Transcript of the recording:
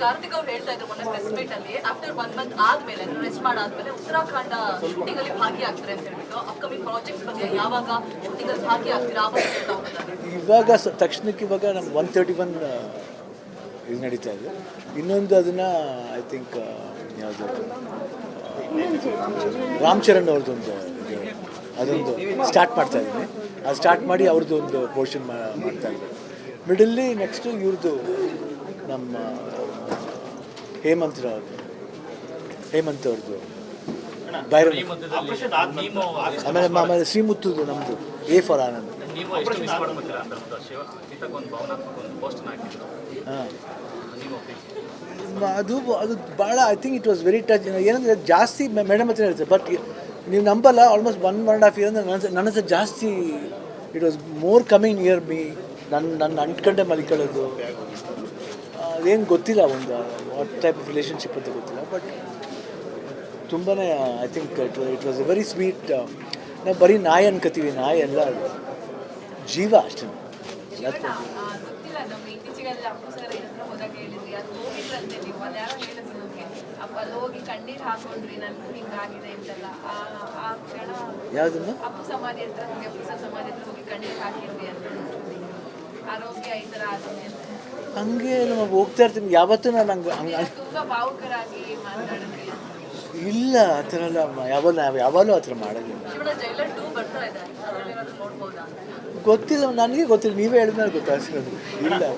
ಕಾರ್ತಿಕ್ ಅವ್ರು ಹೇಳ್ತಾ ಇದ್ರು ಮೊನ್ನೆ ಪ್ರೆಸ್ ಮೀಟ್ ಅಲ್ಲಿ ಆಫ್ಟರ್ ಒನ್ ಮಂತ್ ಆದ್ಮೇಲೆ ರೆಸ್ಟ್ ಮಾಡಾದ್ಮೇಲೆ ಉತ್ತರಾಖಂಡ ಶೂಟಿಂಗ್ ಅಲ್ಲಿ ಭಾಗಿಯಾಗ್ತಾರೆ ಅಂತ ಹೇಳ್ಬಿಟ್ಟು ಅಪ್ಕಮಿಂಗ್ ಪ್ರಾಜೆಕ್ಟ್ಸ್ ಬಗ್ಗೆ ಯಾವಾಗ ಶೂಟಿಂಗ್ ಅಲ್ಲಿ ಭಾಗಿಯಾಗ್ತೀರಾ. ಇವಾಗ ತಕ್ಷಣಕ್ಕೆ ಇವಾಗ ನಮ್ಗೆ ಒನ್ ತರ್ಟಿ ಒನ್ ಇದು ನಡೀತಾ ಇದೆ. ಇನ್ನೊಂದು ಅದನ್ನ ಐ ಥಿಂಕ್ ಯಾವುದು? ರಾಮ್ ಚರಣ್ ಅವ್ರದ್ದೊಂದು ಅದೊಂದು ಸ್ಟಾರ್ಟ್ ಮಾಡ್ತಾ ಇದ್ದೀನಿ. ಅದು ಸ್ಟಾರ್ಟ್ ಮಾಡಿ ಅವ್ರದ್ದು ಒಂದು ಪೋರ್ಷನ್ ಮಾಡ್ತಾ ಇದ್ದಾರೆ. ಮಿಡಲ್ಲಿ ನೆಕ್ಸ್ಟು ಇವ್ರದ್ದು ನಮ್ಮ ಹೇಮಂತ್ ರಾವ್ ಹೇಮಂತ್ ಅವ್ರದ್ದು ಭೈರವ್. ಆಮೇಲೆ ಆಮೇಲೆ ಶ್ರೀಮುತ್ತುದು ನಮ್ಮದು ಎ ಫಾರ್ ಆನಂದ್ ಹಾಂ. ಅದು ಅದು ಭಾಳ I think it was very touch ಏನಂದರೆ ಜಾಸ್ತಿ ಮೇಡಮ್ ಹತ್ರ ಇರುತ್ತೆ ಬಟ್ ನೀವು ನಂಬಲ್ಲ almost one one and half year ಅಂದ್ರೆ ನನ್ನ ನನ್ನ ಹತ್ರ ಜಾಸ್ತಿ it was more coming near me ನನ್ನ ನನ್ನ ಅಂಟ್ಕಂಡೆ ಮಲ್ಕೊಳ್ಳೋದು. ಅದೇನು ಗೊತ್ತಿಲ್ಲ ಒಂದು ವಾಟ್ ಟೈಪ್ ಆಫ್ ರಿಲೇಷನ್ಶಿಪ್ ಅಂತ ಗೊತ್ತಿಲ್ಲ ಬಟ್ ತುಂಬಾ I think it it was a very sweet ನಾವು ಬರೀ ನಾಯಿ ಅನ್ಕೋತೀವಿ ನಾಯಿ ಎಲ್ಲ ಜೀವ ಅಷ್ಟೇ. ಯಾವುದನ್ನು? ಅಪ್ಪು ಸಮಾಧಿ ಹತ್ರ ಸಮಾಧಿ ಹತ್ರ ಹೋಗಿ ಕಣ್ಣೀರು ಹಾಕಿದ್ವಿ ಅಂತ. ಆರೋಗ್ಯ ಈ ಥರ ಆಗಿದೆ ಹಂಗೆ ನಮಗೆ ಹೋಗ್ತಾ ಇರ್ತೀನಿ. ಯಾವತ್ತೂ ನಾನು ಹಂಗೆ ಹಂಗೆ ಇಲ್ಲ ಆ ಥರ ಎಲ್ಲ ಅಮ್ಮ ಯಾವಾಗ ನಾವು ಯಾವಾಗಲೂ ಆ ಥರ ಮಾಡೋದಿಲ್ಲ. ಗೊತ್ತಿಲ್ಲ ನನಗೆ ಗೊತ್ತಿಲ್ಲ. ನೀವೇ ಹೇಳಿದ್ಮೇಲೆ ಗೊತ್ತಾಗ್ತಿರೋದು ಇಲ್ಲ.